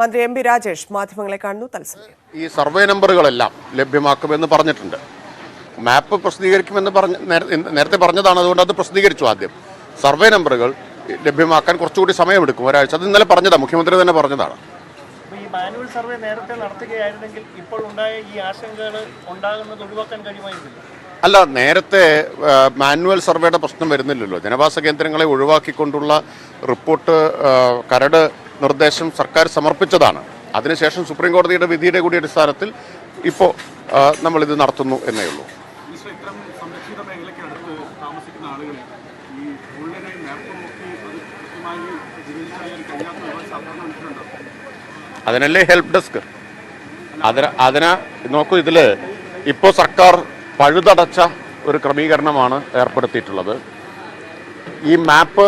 മന്ത്രി M P Rajesh മാധ്യമങ്ങളെ കാണുന്നു തത്സമയം. ഈ സർവേ നമ്പറുകളെല്ലാം ലഭ്യമാക്കുമെന്ന് പറഞ്ഞിട്ടുണ്ട്. മാപ്പ് പ്രസിദ്ധീകരിക്കുമെന്ന് പറഞ്ഞ നേരത്തെ പറഞ്ഞതാണ് അതുകൊണ്ട് അത് പ്രസിദ്ധീകരിച്ചു ആദ്യം. സർവേ നമ്പറുകൾ ലഭ്യമാക്കാൻ കുറച്ചുകൂടി സമയമെടുക്കും ഒരാഴ്ച. അത് ഇന്നലെ പറഞ്ഞതാണ് മുഖ്യമന്ത്രി തന്നെ പറഞ്ഞതാണ്. ഈ മാനുവൽ സർവേ നേരത്തെ നടത്തുകയായിരുന്നെങ്കിൽ ഇപ്പോൾ ഉണ്ടായ ഈ ആശങ്കകൾ ഉണ്ടാകുന്നത് ഒഴിവാക്കാൻ കഴിയുമായിരുന്നില്ല. അല്ല നേരത്തെ മാനുവൽ സർവേയുടെ പ്രശ്നം വരുന്നില്ലല്ലോ. ജനവാസ കേന്ദ്രങ്ങളെ ഒഴിവാക്കിക്കൊണ്ടുള്ള റിപ്പോർട്ട് കരട് നിർദ്ദേശം സർക്കാർ സമർപ്പിച്ചതാണ്. അതിനുശേഷം സുപ്രീം കോടതിയുടെ വിധിയുടെ കൂടി അടിസ്ഥാനത്തിൽ ഇപ്പോൾ നമ്മളിത് നടത്തുന്നു എന്നേ ഉള്ളൂ. അതിനല്ലേ ഹെൽപ്പ് ഡെസ്ക് അതിന് അതിന് നോക്കൂ ഇതിൽ ഇപ്പോൾ സർക്കാർ പഴുതടച്ച ഒരു ക്രമീകരണമാണ് ഏർപ്പെടുത്തിയിട്ടുള്ളത്. ഈ മാപ്പ്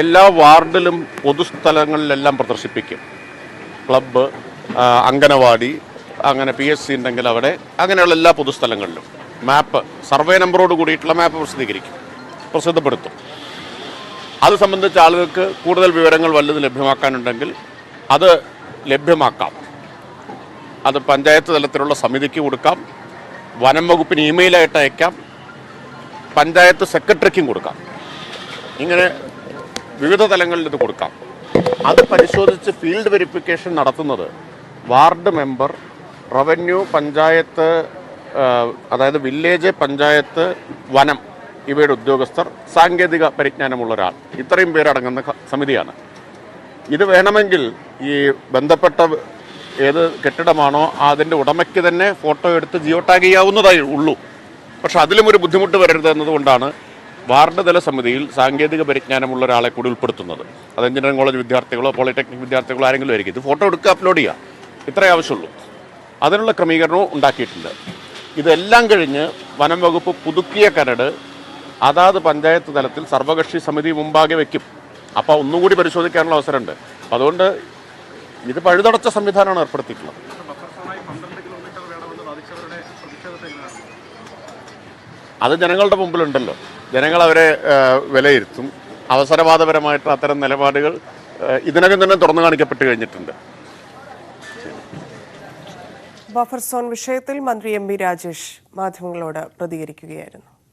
എല്ലാ വാർഡിലും പൊതുസ്ഥലങ്ങളിലെല്ലാം പ്രദർശിപ്പിക്കും. ക്ലബ്ബ് അങ്കനവാടി അങ്ങനെ പി എസ് സി ഉണ്ടെങ്കിൽ അവിടെ അങ്ങനെയുള്ള എല്ലാ പൊതുസ്ഥലങ്ങളിലും. മാപ്പ് സർവേ നമ്പറോട് കൂടിയിട്ടുള്ള മാപ്പ് പ്രസിദ്ധീകരിക്കും പ്രസിദ്ധപ്പെടുത്തും. അത് സംബന്ധിച്ച് ആളുകൾക്ക് കൂടുതൽ വിവരങ്ങൾ വല്ലതും ലഭ്യമാക്കാനുണ്ടെങ്കിൽ അത് ലഭ്യമാക്കാം. അത് പഞ്ചായത്ത് തലത്തിലുള്ള സമിതിക്ക് കൊടുക്കാം വനം വകുപ്പിന് ഇമെയിലായിട്ട് അയക്കാം പഞ്ചായത്ത് സെക്രട്ടറിക്കും കൊടുക്കാം. ഇങ്ങനെ വിവിധ തലങ്ങളിൽ ഇത് കൊടുക്കാം. അത് പരിശോധിച്ച് ഫീൽഡ് വെരിഫിക്കേഷൻ നടത്തുന്നത് വാർഡ് മെമ്പർ റവന്യൂ പഞ്ചായത്ത് അതായത് വില്ലേജ് പഞ്ചായത്ത് വനം ഇവയുടെ ഉദ്യോഗസ്ഥർ സാങ്കേതിക പരിജ്ഞാനമുള്ള ഒരാൾ. ഇത്രയും പേരടങ്ങുന്ന സമിതിയാണ്. ഇത് വേണമെങ്കിൽ ഈ ബന്ധപ്പെട്ട ഏത് കെട്ടിടമാണോ അതിന്റെ ഉടമയ്ക്ക് തന്നെ ഫോട്ടോ എടുത്ത് ജിയോ ടാഗ് ചെയ്യാവുന്നതായി ഉള്ളൂ. പക്ഷെ അതിലും ഒരു ബുദ്ധിമുട്ട് വരരുത് എന്നതുകൊണ്ടാണ് വാർഡ് തല സമിതിയിൽ സാങ്കേതിക പരിജ്ഞാനമുള്ള ഒരാളെ കൂടി ഉൾപ്പെടുത്തുന്നത്. അത് എഞ്ചിനീയറിംഗ് കോളേജ് വിദ്യാർത്ഥികളോ പോളിടെക്നിക് വിദ്യാർത്ഥികളോ ആരെങ്കിലും ആയിരിക്കും. ഇത് ഫോട്ടോ എടുക്കുക അപ്ലോഡ് ചെയ്യുക. ഇത്രയേ ആവശ്യമുള്ളൂ. അതിനുള്ള ക്രമീകരണവും ഉണ്ടാക്കിയിട്ടുണ്ട്. ഇതെല്ലാം കഴിഞ്ഞ് വനം വകുപ്പ് പുതുക്കിയ കരട് അതാത് പഞ്ചായത്ത് തലത്തിൽ സർവകക്ഷി സമിതി മുമ്പാകെ വയ്ക്കും അപ്പോൾ ഒന്നുകൂടി പരിശോധിക്കാനുള്ള അവസരമുണ്ട്. അതുകൊണ്ട് ഇത് പഴുതടച്ച സംവിധാനമാണ് ഏർപ്പെടുത്തിയിട്ടുള്ളത്. അത് ജനങ്ങളുടെ മുമ്പിലുണ്ടല്ലോ. ജനങ്ങൾ അവരെ വിലയിരുത്തും. അവസരവാദപരമായിട്ട് അത്തരം നിലപാടുകൾ ഇതിനകം തന്നെ തുറന്നു കാണിക്കപ്പെട്ട് കഴിഞ്ഞിട്ടുണ്ട്. ബഫർ സോൺ വിഷയത്തിൽ മന്ത്രി എം ബി രാജേഷ് മാധ്യമങ്ങളോട് പ്രതികരിക്കുകയായിരുന്നു.